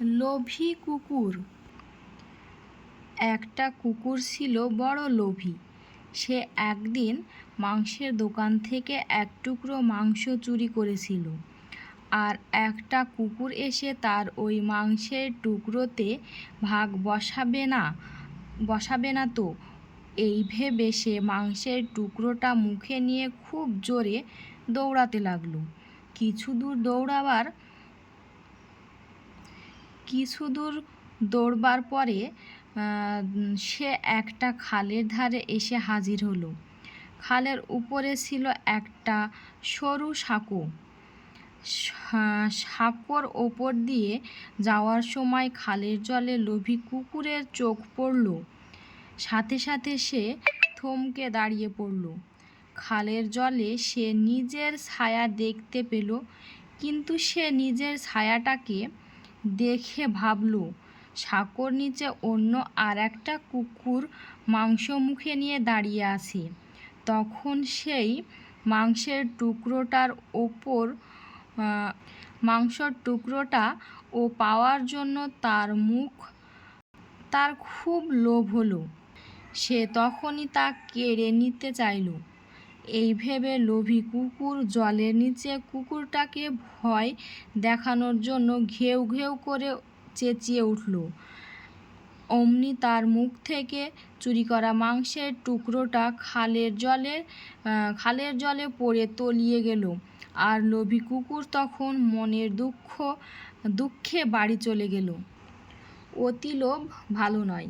লোভী কুকুর। একটা কুকুর ছিল বড় লোভী। সে একদিন মাংসের দোকান থেকে এক টুকরো মাংস চুরি করেছিল। আর একটা কুকুর এসে তার ওই মাংসের টুকরোতে ভাগ বসাবে না বসাবে না তো। এই ভেবে সে মাংসের টুকরোটা মুখে নিয়ে খুব জোরে দৌড়াতে লাগল। কিছু দূর দৌড়াবার কিছু দূর দৌড়বার পরে সে একটা খালের ধারে এসে হাজির হলো। খালের উপরে ছিল একটা সরু সাঁকো। সাঁকোর ওপর দিয়ে যাওয়ার সময় খালের জলে লোভী কুকুরের চোখ পড়ল। সাথে সাথে সে থমকে দাঁড়িয়ে পড়ল। খালের জলে সে নিজের ছায়া দেখতে পেল, কিন্তু সে নিজের ছায়াটাকে দেখে ভাবল সাঁকোর নিচে অন্য আর একটা কুকুর মাংস মুখে নিয়ে দাঁড়িয়ে আছে। তখন সেই মাংসের টুকরোটার ওপর মাংসর টুকরোটা ও পাওয়ার জন্য তার মুখ, তার খুব লোভ হলো। সে তখনই তা কেড়ে নিতে চাইল। এই ভেবে লোভী কুকুর জলের নিচে কুকুরটাকে ভয় দেখানোর জন্য ঘেউ ঘেউ করে চেঁচিয়ে উঠল। অমনি তার মুখ থেকে চুরি করা মাংসের টুকরোটা খালের জলে খালের জলে পড়ে তলিয়ে গেল আর লোভী কুকুর তখন মনের দুঃখ, দুঃখে বাড়ি চলে গেল। অতি লোভ ভালো নয়।